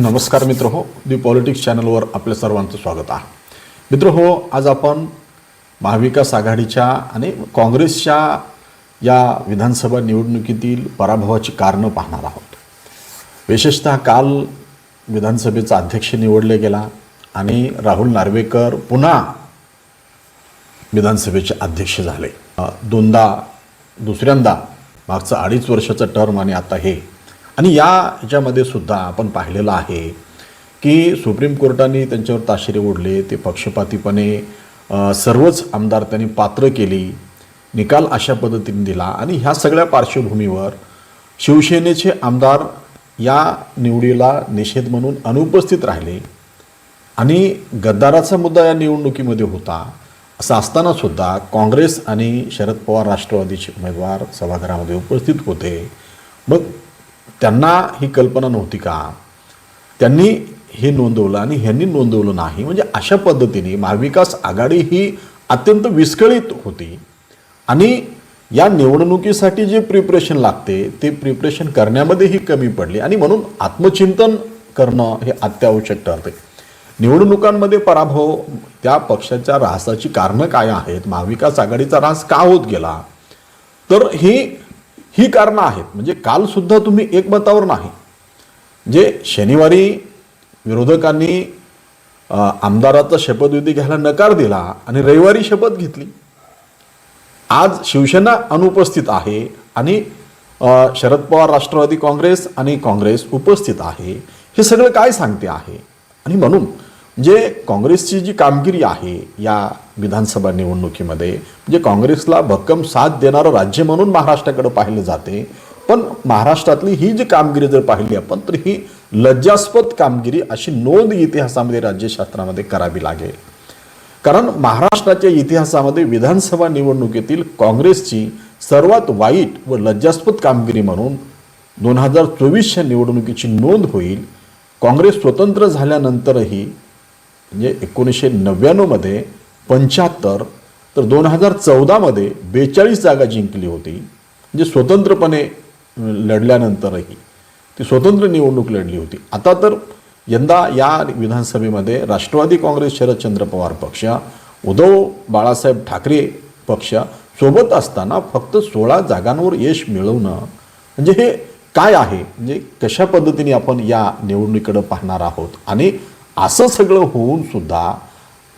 नमस्कार मित्र हो दी पॉलिटिक्स चॅनलवर आपल्या सर्वांचं स्वागत आहे. मित्र हो आज आपण महाविकास आघाडीच्या आणि काँग्रेसच्या या विधानसभा निवडणुकीतील पराभवाची कारणं पाहणार आहोत. विशेषतः काल विधानसभेचा अध्यक्ष निवडले गेला आणि राहुल नार्वेकर पुन्हा विधानसभेचे अध्यक्ष झाले. दोनदा दुसऱ्यांदा मागचं अडीच वर्षाचं टर्म आणि आता हे आणि या ह्याच्यामध्ये सुद्धा आपण पाहिलेलं आहे की सुप्रीम कोर्टाने त्यांच्यावर ताशेरे ओढले ते पक्षपातीपणे सर्वच आमदार त्यांनी पात्र केली निकाल अशा पद्धतीने दिला आणि ह्या सगळ्या पार्श्वभूमीवर शिवसेनेचे आमदार या निवडीला निषेध म्हणून अनुपस्थित राहिले आणि गद्दाराचा मुद्दा या निवडणुकीमध्ये होता असं असतानासुद्धा काँग्रेस आणि शरद पवार राष्ट्रवादीचे उमेदवार सभागृहामध्ये उपस्थित होते. मग त्यांना ही कल्पना नव्हती का? त्यांनी हे नोंदवलं आणि ह्यांनी नोंदवलं नाही. म्हणजे अशा पद्धतीने महाविकास आघाडी ही अत्यंत विस्कळीत होती. आणि या निवडणुकीसाठी जे प्रिपरेशन लागते ते प्रिपरेशन करण्यामध्येही कमी पडली. आणि म्हणून आत्मचिंतन करणं हे अत्यावश्यक ठरते. निवडणुकांमध्ये पराभव त्या पक्षाच्या ऱ्हासाची कारणं काय आहेत? महाविकास आघाडीचा ऱ्हास का होत गेला? तर ही ही कारणं आहेत. म्हणजे काल सुद्धा तुम्ही एकमतावर नाही. जे शनिवारी विरोधकांनी आमदाराचा शपथविधी घ्यायला नकार दिला आणि रविवारी शपथ घेतली. आज शिवसेना अनुपस्थित आहे आणि शरद पवार राष्ट्रवादी काँग्रेस आणि काँग्रेस उपस्थित आहे. हे सगळं काय सांगते आहे? आणि म्हणून जे काँग्रेसची जी कामगिरी आहे या विधानसभा निवडणुकीमध्ये म्हणजे काँग्रेसला भक्कम साथ देणारं राज्य म्हणून महाराष्ट्राकडे पाहिलं जाते पण महाराष्ट्रातली ही जी कामगिरी जर पाहिली आपण तर ही लज्जास्पद कामगिरी अशी नोंद इतिहासामध्ये राज्यशास्त्रामध्ये करावी लागेल. कारण महाराष्ट्राच्या इतिहासामध्ये विधानसभा निवडणुकीतील काँग्रेसची सर्वात वाईट व लज्जास्पद कामगिरी म्हणून दोन हजार चोवीसच्या निवडणुकीची नोंद होईल. काँग्रेस स्वतंत्र झाल्यानंतरही म्हणजे एकोणीसशे नव्याण्णवमध्ये पंच्याहत्तर तर दोन हजार चौदामध्ये बेचाळीस जागा जिंकली होती. म्हणजे स्वतंत्रपणे लढल्यानंतरही ती स्वतंत्र निवडणूक लढली होती. आता तर यंदा या विधानसभेमध्ये राष्ट्रवादी काँग्रेस शरदचंद्र पवार पक्ष उद्धव बाळासाहेब ठाकरे पक्ष सोबत असताना फक्त सोळा जागांवर यश मिळवणं म्हणजे हे काय आहे? म्हणजे कशा पद्धतीने आपण या निवडणुकीकडे पाहणार आहोत? आणि असं सगळं होऊन सुद्धा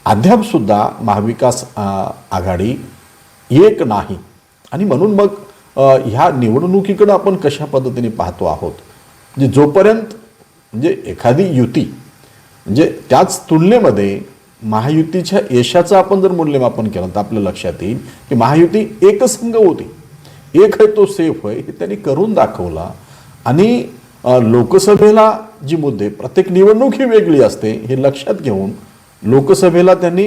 अद्यापसुद्धा महाविकास आघाडी एक नाही. आणि म्हणून मग ह्या निवडणुकीकडं आपण कशा पद्धतीने पाहतो आहोत? म्हणजे जोपर्यंत म्हणजे एखादी युती म्हणजे त्याच तुलनेमध्ये महायुतीच्या यशाचं आपण जर मूल्यमापन केलं तर आपल्या लक्षात येईल की महायुती एकसंघ होती. एक आहे तो सेफ आहे हे त्यांनी करून दाखवला. आणि लोकसभेला जी मुद्दे प्रत्येक निवडणूक ही वेगळी असते हे लक्षात घेऊन लोकसभेला त्यांनी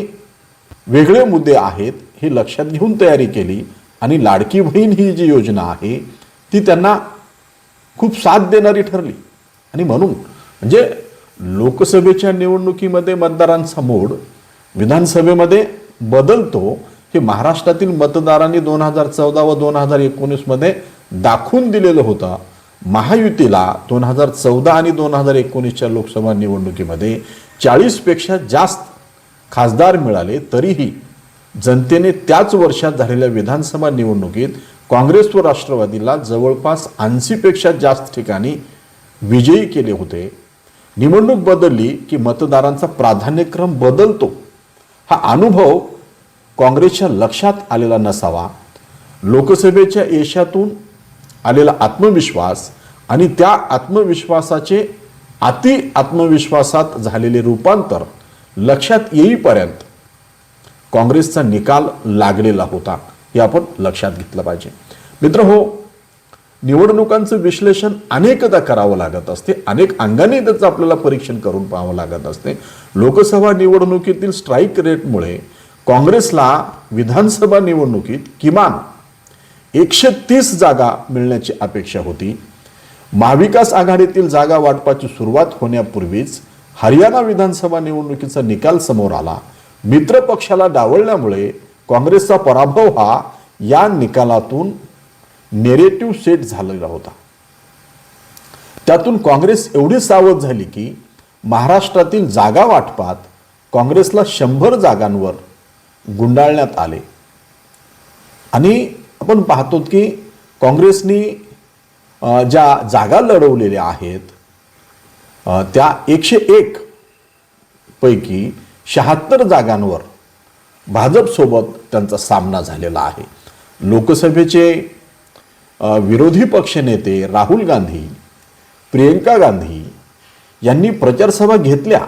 वेगळे मुद्दे आहेत हे लक्षात घेऊन तयारी केली. आणि लाडकी बहीण ही जी योजना आहे ती त्यांना खूप साथ देणारी ठरली. आणि म्हणून म्हणजे लोकसभेच्या निवडणुकीमध्ये मतदारांचा मोड विधानसभेमध्ये बदलतो हे महाराष्ट्रातील मतदारांनी दोन हजार चौदा व दोन हजार एकोणीसमध्ये दाखवून दिलेलं होतं. महायुतीला दोन हजार चौदा आणि दोन हजार एकोणीसच्या लोकसभा निवडणुकीमध्ये चाळीसपेक्षा जास्त खासदार मिळाले तरीही जनतेने त्याच वर्षात झालेल्या विधानसभा निवडणुकीत काँग्रेस व राष्ट्रवादीला जवळपास ऐंशीपेक्षा जास्त ठिकाणी विजयी केले होते. निवडणूक बदलली की मतदारांचा प्राधान्यक्रम बदलतो. हा अनुभव काँग्रेसच्या लक्षात आलेला नसावा. लोकसभेच्या यशातून आलेला आत्मविश्वास आणि त्या आत्मविश्वासाचे अति आत्मविश्वासात झालेले रूपांतर लक्षात येईपर्यंत काँग्रेसचा निकाल लागलेला होता हे आपण लक्षात घेतलं पाहिजे. मित्र हो निवडणुकांचं विश्लेषण अनेकदा करावं लागत असते. अनेक अंगाने त्याचं आपल्याला परीक्षण करून पाहावं लागत असते. लोकसभा निवडणुकीतील स्ट्राईक रेटमुळे काँग्रेसला विधानसभा निवडणुकीत किमान एकशे तीस जागा मिळण्याची अपेक्षा होती. महाविकास आघाडीतील जागा वाटपाची सुरुवात होण्यापूर्वीच हरियाणा विधानसभा निवडणुकीचा निकाल समोर आला. मित्र पक्षाला डावलल्यामुळे काँग्रेसचा पराभव हा या निकालातून नेरेटिव्ह सेट झालेला होता. त्यातून काँग्रेस एवढी सावध झाली की महाराष्ट्रातील जागा वाटपात काँग्रेसला शंभर जागांवर गुंडाळण्यात आले. आणि आपण पाहतो की काँग्रेसनी ज्या जागा लढवलेल्या आहेत त्या एकशे एक पैकी शहात्तर जागांवर भाजपसोबत त्यांचा सामना झालेला आहे. लोकसभेचे विरोधी पक्षनेते राहुल गांधी प्रियंका गांधी यांनी प्रचारसभा घेतल्या.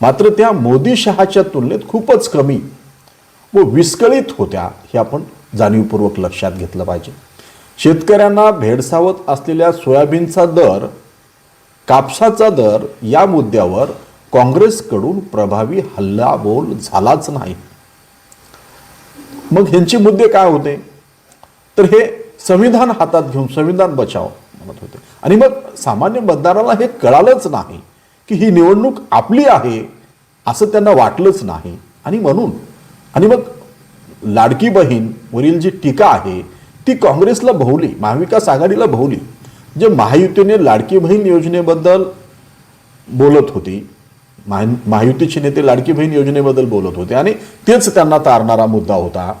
मात्र त्या मोदी शहाच्या तुलनेत खूपच कमी व विस्कळीत होत्या हे आपण जाणीवपूर्वक लक्षात घेतलं पाहिजे. शेतकऱ्यांना भेडसावत असलेल्या सोयाबीनचा दर कापसाचा दर या मुद्द्यावर काँग्रेसकडून प्रभावी हल्लाबोल झालाच नाही. मग ह्यांचे मुद्दे काय होते? तर हे संविधान हातात घेऊन संविधान बचाव म्हणत होते. आणि मग सामान्य मतदाराला हे कळालंच नाही की ही निवडणूक आपली आहे असं त्यांना वाटलंच नाही. आणि म्हणून आणि मग लाडकी बहीण वरील जी टीका आहे ती काँग्रेसला भोवली महाविकास आघाडीला भोवली. जे महायुतीने लाडकी बहीण योजनेबद्दल बोलत होती महा महायुतीचे नेते लाडकी बहीण योजनेबद्दल बोलत होते आणि तेच त्यांना तारणारा मुद्दा होता.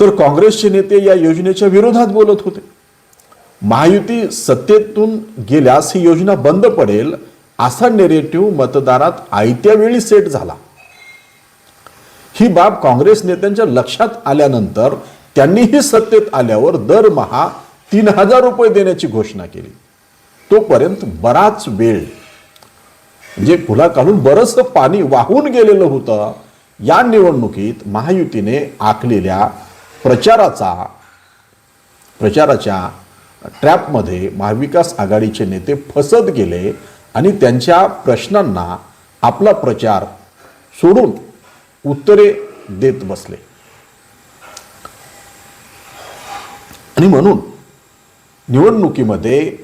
तर काँग्रेसचे नेते या योजनेच्या विरोधात बोलत होते. महायुती सत्तेतून गेल्यास ही योजना बंद पडेल असा नेरेटिव्ह मतदारात आयत्या वेळी सेट झाला. ही बाब काँग्रेस नेत्यांच्या लक्षात आल्यानंतर त्यांनीही सत्तेत आल्यावर दरमहा तीन हजार रुपये देण्याची घोषणा केली. तोपर्यंत बराच वेळ म्हणजे पुला काढून बरंचसं पाणी वाहून गेलेलं होतं. या निवडणुकीत महायुतीने आखलेल्या प्रचाराचा प्रचाराच्या ट्रॅपमध्ये महाविकास आघाडीचे नेते फसत गेले आणि त्यांच्या प्रश्नांना आपला प्रचार सोडून उत्तरे देत बसले. आणि म्हणून निवडणुकीमध्ये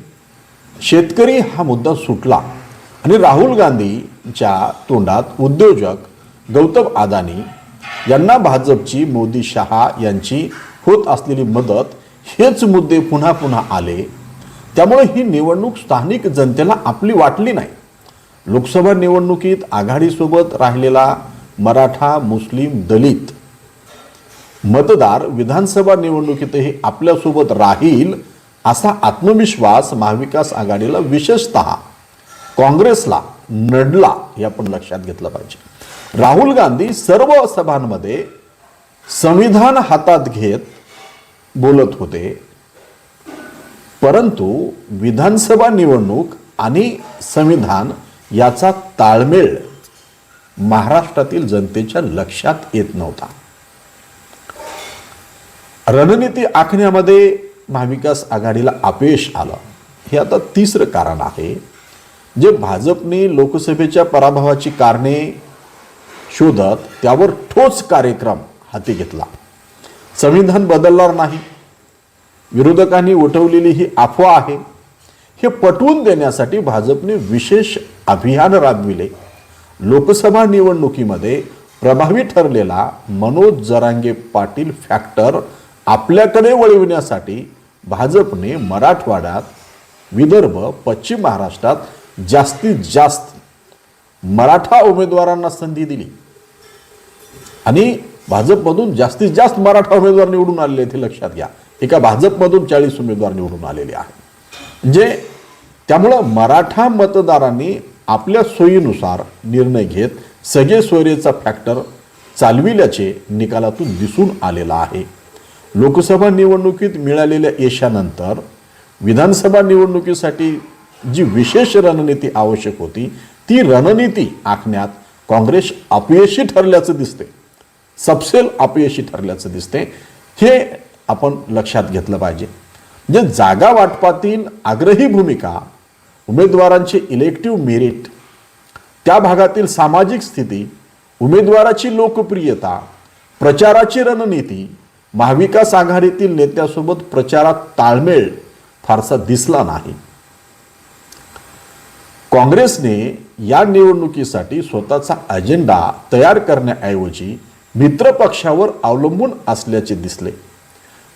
शेतकरी हा मुद्दा सुटला आणि राहुल गांधीच्या तोंडात उद्योजक गौतम अदानी यांना भाजपची मोदी शहा यांची होत असलेली मदत हेच मुद्दे पुन्हा पुन्हा आले. त्यामुळे ही निवडणूक स्थानिक जनतेला आपली वाटली नाही. लोकसभा निवडणुकीत आघाडीसोबत राहिलेला मराठा मुस्लिम दलित. मतदार विधानसभा निवडणुकीतही आपल्यासोबत राहील असा आत्मविश्वास महाविकास आघाडीला विशेषतः काँग्रेसला नडला हे आपण लक्षात घेतलं पाहिजे. राहुल गांधी सर्व सभांमध्ये संविधान हातात घेत बोलत होते. परंतु विधानसभा निवडणूक आणि संविधान याचा ताळमेळ महाराष्ट्रातील जनतेच्या लक्षात येत नव्हता. रणनीती आखण्यामध्ये महाविकास आघाडीला अपयश आलं. हे आता तिसरं कारण आहे. जे भाजपने लोकसभेच्या पराभवाची कारणे शोधत त्यावर ठोस कार्यक्रम हाती घेतला. संविधान बदलणार नाही. विरोधकांनी उठवलेली ही अफवा आहे. हे पटवून देण्यासाठी भाजपने विशेष अभियान राबविले. लोकसभा निवडणुकीमध्ये प्रभावी ठरलेला मनोज जरांगे पाटील फॅक्टर आपल्याकडे वळविण्यासाठी भाजपने मराठवाड्यात विदर्भ पश्चिम महाराष्ट्रात जास्तीत जास्त मराठा उमेदवारांना संधी दिली. आणि भाजपमधून जास्तीत जास्त मराठा उमेदवार निवडून आलेले आहेत हे लक्षात घ्या. एका भाजपमधून चाळीस उमेदवार निवडून आलेले आहेत. म्हणजे त्यामुळं मराठा मतदारांनी आपल्या सोयीनुसार निर्णय घेत सगळे सोयरेचा फॅक्टर चालविल्याचे निकालातून दिसून आलेला आहे. लोकसभा निवडणुकीत मिळालेल्या यशानंतर विधानसभा निवडणुकीसाठी जी विशेष रणनीती आवश्यक होती ती रणनीती आखण्यात काँग्रेस अपयशी ठरल्याचं दिसते. सपसेल अपयशी ठरल्याचं दिसते. हे आपण लक्षात घेतलं पाहिजे. म्हणजे जागा वाटपातील आग्रही भूमिका उमेदवारांचे इलेक्टिव्ह मेरिट त्या भागातील सामाजिक स्थिती उमेदवाराची लोकप्रियता प्रचाराची रणनीती महाविकास आघाडीतील नेत्यासोबत प्रचारात ताळमेळ फारसा दिसला नाही. काँग्रेसने या निवडणुकीसाठी स्वतःचा अजेंडा तयार करण्याऐवजी मित्रपक्षावर अवलंबून असल्याचे दिसले.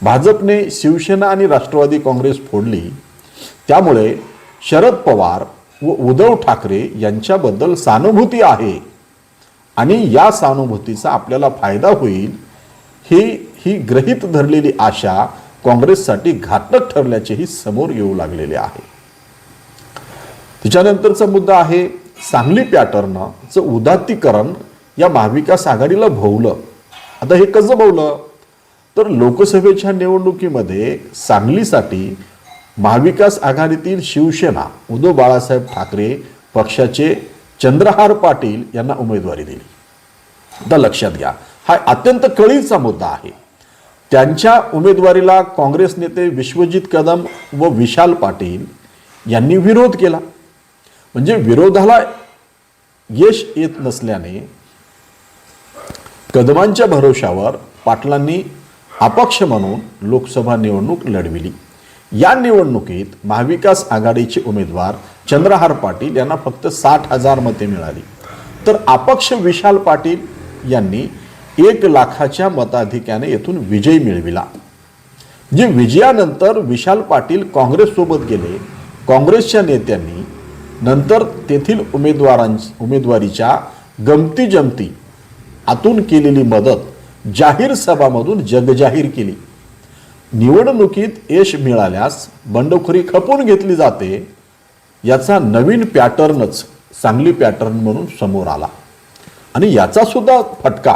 भाजपने शिवसेना आणि राष्ट्रवादी काँग्रेस फोडली. त्यामुळे शरद पवार व उद्धव ठाकरे यांच्याबद्दल सहानुभूती आहे. आणि या सहानुभूतीचा आपल्याला फायदा होईल ही ही ग्रहित धरलेली आशा काँग्रेससाठी घातक ठरल्याचेही समोर येऊ लागलेले आहे. तिच्यानंतरचा मुद्दा आहे सांगली पॅटर्नचं उदात्तीकरण या महाविकास आघाडीला भोवलं. आता हे कसं भोवलं? तर लोकसभेच्या निवडणुकीमध्ये सांगलीसाठी महाविकास आघाडीतील शिवसेना उद्धव बाळासाहेब ठाकरे पक्षाचे चंद्रहार पाटील यांना उमेदवारी दिली. आता लक्षात घ्या हा अत्यंत कळीचा मुद्दा आहे. त्यांच्या उमेदवारीला काँग्रेस नेते विश्वजित कदम व विशाल पाटील यांनी विरोध केला. म्हणजे विरोधाला यश येत नसल्याने कदमांच्या भरोशावर पाटलांनी अपक्ष म्हणून लोकसभा निवडणूक लढविली. या निवडणुकीत महाविकास आघाडीचे उमेदवार चंद्रहार पाटील यांना फक्त साठ हजार मते मिळाली. तर अपक्ष विशाल पाटील यांनी एक लाखाच्या मताधिक्याने येथून विजय मिळविला. जे विजयानंतर विशाल पाटील काँग्रेससोबत गेले काँग्रेसच्या नेत्यांनी नंतर तेथील उमेदवारां उमेदवारीच्या गमती जमती आतून केलेली मदत जाहीर सभामधून जगजाहीर केली. निवडणुकीत यश मिळाल्यास बंडखोरी खपून घेतली जाते याचा नवीन पॅटर्नच सांगली पॅटर्न म्हणून समोर आला. आणि याचा सुद्धा फटका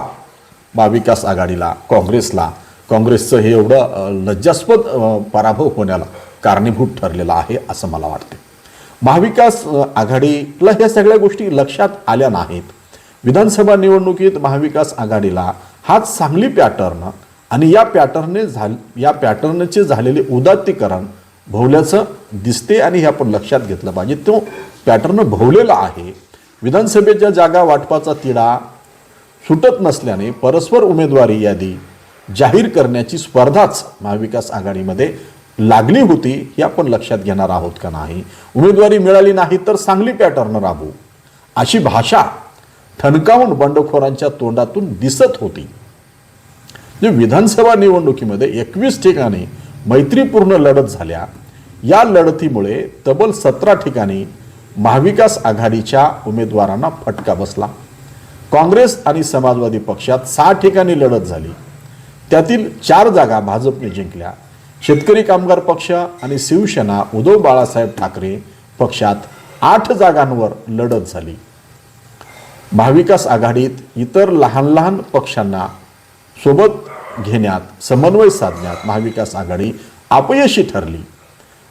महाविकास आघाडीला काँग्रेसला. काँग्रेसचं हे एवढं लज्जास्पद पराभव होण्याला कारणीभूत ठरलेला आहे असं मला वाटते महाविकास आघाडीला ह्या सगळ्या गोष्टी लक्षात आल्या नाहीत. विधानसभा निवडणुकीत महाविकास आघाडीला हाच सांगली पॅटर्न आणि या पॅटर्नने झाल या पॅटर्नचे झालेले उदात्तीकरण भोवल्याचं दिसते आणि हे आपण लक्षात घेतलं पाहिजे. तो पॅटर्न भोवलेला आहे. विधानसभेच्या जागा वाटपाचा तिढा सुटत नसल्याने परस्पर उमेदवारी यादी जाहीर करण्याची स्पर्धाच महाविकास आघाडीमध्ये लागली होती हे आपण लक्षात घेणार आहोत का नाही? उमेदवारी मिळाली नाही तर सांगली पॅटर्न राबू. अशी भाषा ठणकावून बंडखोरांच्या तोंडातून दिसत होती. विधानसभा निवडणुकीमध्ये एकवीस ठिकाणी मैत्रीपूर्ण लढत झाल्या. या लढतीमुळे तब्बल सतरा ठिकाणी महाविकास आघाडीच्या उमेदवारांना फटका बसला. काँग्रेस आणि समाजवादी पक्षात सहा ठिकाणी लढत झाली. त्यातील चार जागा भाजपने जिंकल्या. शेतकरी कामगार पक्ष आणि शिवसेना उद्धव बाळासाहेब ठाकरे पक्षात आठ जागांवर लढत झाली. महाविकास आघाडीत इतर लहान लहान पक्षांना सोबत घेण्यात समन्वय साधण्यात महाविकास आघाडी अपयशी ठरली.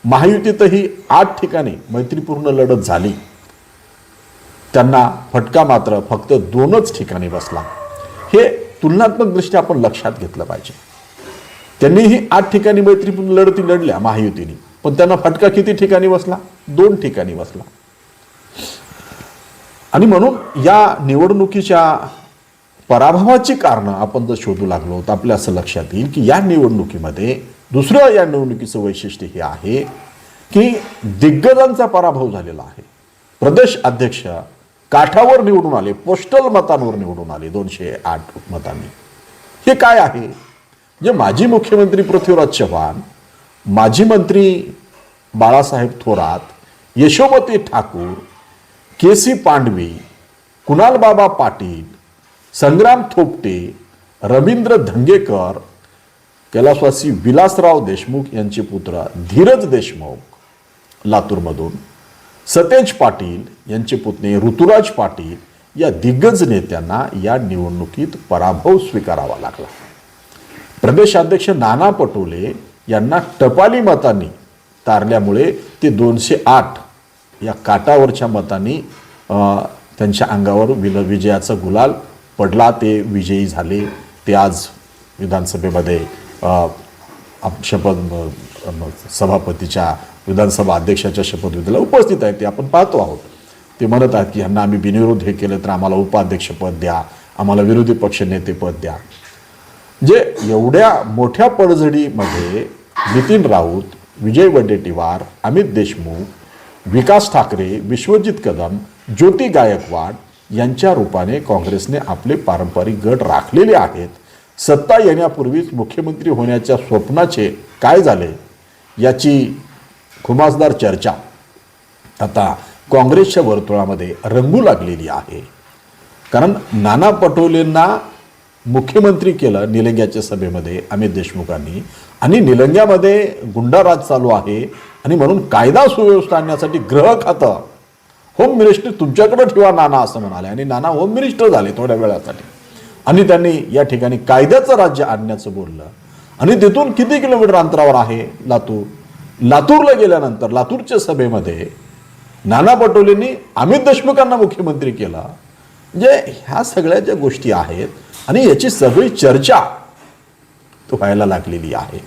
महायुतीतही आठ ठिकाणी मैत्रीपूर्ण लढत झाली. त्यांना फटका मात्र फक्त दोनच ठिकाणी बसला. हे तुलनात्मकदृष्ट्या आपण लक्षात घेतलं पाहिजे. त्यांनीही आठ ठिकाणी मैत्रीपूर्ण लढती लढल्या महायुतीने. पण त्यांना फटका किती ठिकाणी बसला? दोन ठिकाणी बसला. आणि म्हणून या निवडणुकीच्या पराभवाची कारणं आपण जर शोधू लागलो तर आपल्या असं लक्षात येईल की या निवडणुकीमध्ये दुसरं या निवडणुकीचं वैशिष्ट्य हे आहे की दिग्गजांचा पराभव झालेला आहे. प्रदेश अध्यक्ष काठावर निवडून आले पोस्टल मतांवर निवडून आले दोनशे आठ मतांनी. हे काय आहे? जे माजी मुख्यमंत्री पृथ्वीराज चव्हाण माजी मंत्री बाळासाहेब थोरात यशोमती ठाकूर के सी पांडवी कुणालबाबा पाटील संग्राम थोपटे रवींद्र धंगेकर कैलासवासी विलासराव देशमुख यांचे पुत्र धीरज देशमुख लातूरमधून सतेज पाटील यांचे पुतणे ऋतुराज पाटील या दिग्गज नेत्यांना या निवडणुकीत पराभव स्वीकारावा लागला. प्रदेशाध्यक्ष नाना पटोले यांना टपाली मतांनी तारल्यामुळे ते दोनशे आठ या काटावरच्या मतांनी त्यांच्या अंगावर विल विजयाचा गुलाल पडला ते विजयी झाले. ते आज विधानसभेमध्ये शपथ सभापतीच्या विधानसभा अध्यक्षाच्या शपथविधीला उपस्थित आहेत. ते आपण पाहतो आहोत. ते म्हणत आहेत की ह्यांना आम्ही बिनविरोध हे केलं तर आम्हाला उपाध्यक्षपद द्या. आम्हाला विरोधी पक्ष नेतेपद द्या. जे एवढ्या मोठ्या पडझडीमध्ये नितीन राऊत विजय वडेट्टीवार अमित देशमुख विकास ठाकरे विश्वजित कदम ज्योती गायकवाड यांच्या रूपाने काँग्रेसने आपले पारंपरिक गट राखलेले आहेत. सत्ता येण्यापूर्वीच मुख्यमंत्री होण्याच्या स्वप्नाचे काय झाले याची खुमासदार चर्चा. आता काँग्रेसच्या वर्तुळामध्ये रंगू लागलेली आहे. कारण नाना पटोलेंना मुख्यमंत्री केलं निलंग्याच्या सभेमध्ये अमित देशमुखांनी. आणि निलंग्यामध्ये गुंडाराज चालू आहे. आणि म्हणून कायदा सुव्यवस्था आणण्यासाठी ग्रह खातं होम मिनिस्टर तुमच्याकडं ठेवा नाना असं म्हणाले. आणि नाना होम मिनिस्टर झाले थोड्या वेळासाठी. आणि त्यांनी या ठिकाणी कायद्याचं राज्य आणण्याचं बोललं. आणि तिथून किती किलोमीटर अंतरावर आहे लातूर? लातूरला गेल्यानंतर लातूरच्या सभेमध्ये नाना पटोलेंनी अमित देशमुखांना मुख्यमंत्री केला. म्हणजे ह्या सगळ्या ज्या गोष्टी आहेत आणि याची सगळी चर्चा तो व्हायला लागलेली आहे.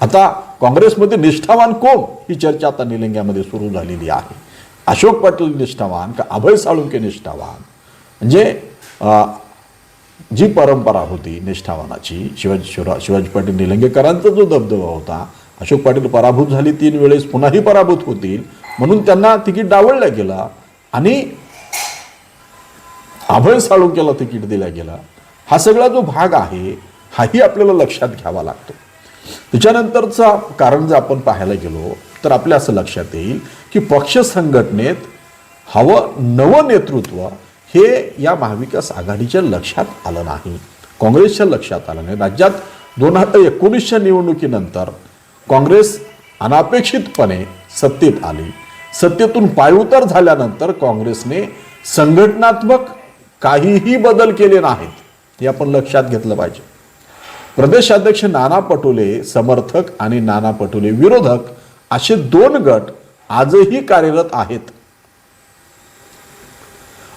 आता काँग्रेसमध्ये निष्ठावान कोण? ही चर्चा आता निलंग्यामध्ये सुरू झालेली आहे. अशोक पाटील निष्ठावान का अभय साळुंके निष्ठावान? म्हणजे जी परंपरा होती निष्ठावानाची शिवाजी शिवरा शिवाजी पाटील निलंगेकरांचा जो दबदबा होता अशोक पाटील पराभूत झाली तीन वेळेस पुन्हाही पराभूत होतील म्हणून त्यांना तिकीट डावळलं गेलं आणि अभय साळुंकेला तिकीट दिल्या गेला. हा सगळा जो भाग आहे हाही आपल्याला लक्षात घ्यावा लागतो. त्याच्यानंतरचा कारण जर आपण पाहायला गेलो तर आपल्या असं लक्षात येईल की पक्ष संघटनेत हवं नवं नेतृत्व हे या महाविकास आघाडीच्या लक्षात आलं नाही. काँग्रेसच्या लक्षात आलं नाही. राज्यात दोन हजार एकोणीसच्या निवडणुकीनंतर काँग्रेस अनापेक्षितपणे सत्तेत आली. सत्तेतून पायउतार झाल्यानंतर काँग्रेसने संघटनात्मक काहीही बदल केले नाहीत हे आपण लक्षात घेतलं पाहिजे. प्रदेशाध्यक्ष नाना पटोले समर्थक आणि नाना पटोले विरोधक असे दोन गट आजही कार्यरत आहेत.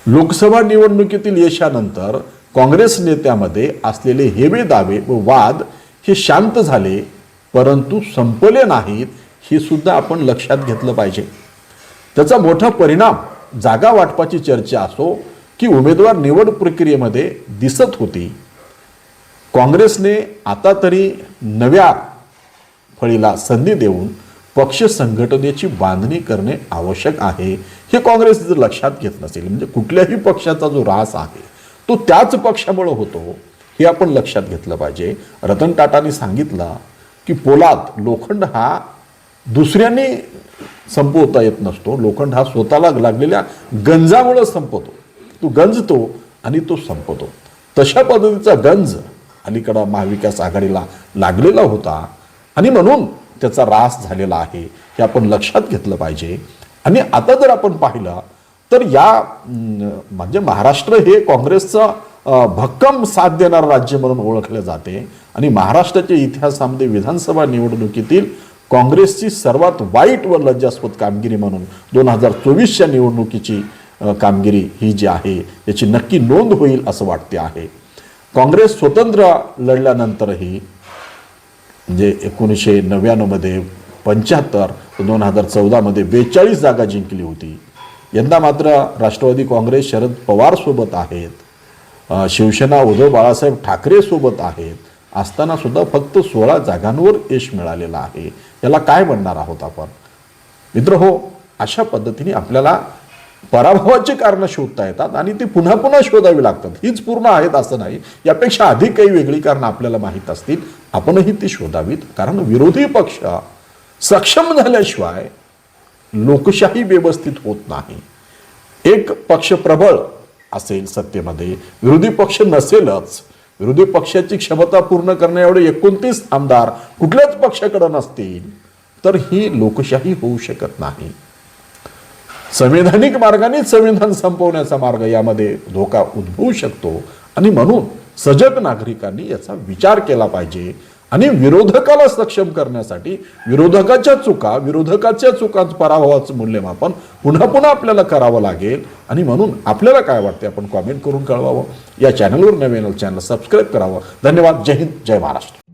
लोकसभा निवडणुकीतील यशानंतर काँग्रेस नेत्यामध्ये असलेले हेवे दावे व वाद हे शांत झाले परंतु संपले नाहीत हे सुद्धा आपण लक्षात घेतलं पाहिजे. त्याचा मोठा परिणाम जागा वाटपाची चर्चा असो की उमेदवार निवड प्रक्रियेमध्ये दिसत होती. काँग्रेसने आता तरी नव्या फळीला संधी देऊन पक्ष संघटनेची बांधणी करणे आवश्यक आहे हे काँग्रेस जर लक्षात घेत नसेल म्हणजे कुठल्याही पक्षाचा जो रास आहे तो त्याच पक्षामुळं होतो हे आपण लक्षात घेतलं पाहिजे. रतन टाटांनी सांगितलं की पोलाद लोखंड हा दुसऱ्यांनी संपवता येत नसतो. लोखंड हा स्वतःला लागलेल्या गंजामुळं संपवतो तो गंजतो आणि तो संपवतो तशा पद्धतीचा गंज अलीकडं महाविकास आघाडीला लागलेला होता. आणि म्हणून त्याचा रास झालेला आहे हे आपण लक्षात घेतलं पाहिजे. आणि आता जर आपण पाहिलं तर या म्हणजे महाराष्ट्र हे काँग्रेसचं भक्कम साथ देणारं राज्य म्हणून ओळखले जाते. आणि महाराष्ट्राच्या इतिहासामध्ये विधानसभा निवडणुकीतील काँग्रेसची सर्वात वाईट व लज्जास्पद कामगिरी म्हणून दोन हजार चोवीसच्या निवडणुकीची कामगिरी ही जी आहे याची नक्की नोंद होईल असं वाटते आहे. काँग्रेस स्वतंत्र लढल्यानंतरही म्हणजे एकोणीसशे नव्याण्णवमध्ये पंच्याहत्तर दोन हजार चौदामध्ये बेचाळीस जागा जिंकली होती. यंदा मात्र राष्ट्रवादी काँग्रेस शरद पवारसोबत आहेत. शिवसेना उद्धव बाळासाहेब ठाकरेसोबत आहेत. असताना सुद्धा फक्त सोळा जागांवर यश मिळालेलं आहे. याला काय म्हणणार आहोत आपण? मित्र हो अशा पद्धतीने आपल्याला पराभवाची कारणं शोधता येतात आणि ती पुन्हा पुन्हा शोधावी लागतात. हीच पूर्ण आहेत असं नाही. यापेक्षा अधिक काही वेगळी कारणं आपल्याला माहीत असतील. आपणही ती शोधावीत. कारण विरोधी पक्ष सक्षम झाल्याशिवाय लोकशाही व्यवस्थित होत नाही. एक पक्ष प्रबळ असेल सत्तेमध्ये विरोधी पक्ष नसेलच. विरोधी पक्षाची क्षमता पूर्ण करण्या एवढे एकोणतीस आमदार कुठल्याच पक्षाकडे नसतील तर ही लोकशाही होऊ शकत नाही. संविधानिक मार्गानेच संविधान संपवण्याचा मार्ग यामध्ये धोका उद्भवू शकतो. आणि म्हणून सजग नागरिकांनी याचा विचार केला पाहिजे. आणि विरोधकाला सक्षम करण्यासाठी विरोधकाच्या चुका विरोधकाच्या चुकांचं पराभवाचं मूल्यमापन पुन्हा पुन्हा आपल्याला करावं लागेल. आणि म्हणून आपल्याला काय वाटते आपण कॉमेंट करून कळवावं. या चॅनलवर नवीन चॅनल सबस्क्राईब करावं. धन्यवाद. जय हिंद. जय महाराष्ट्र.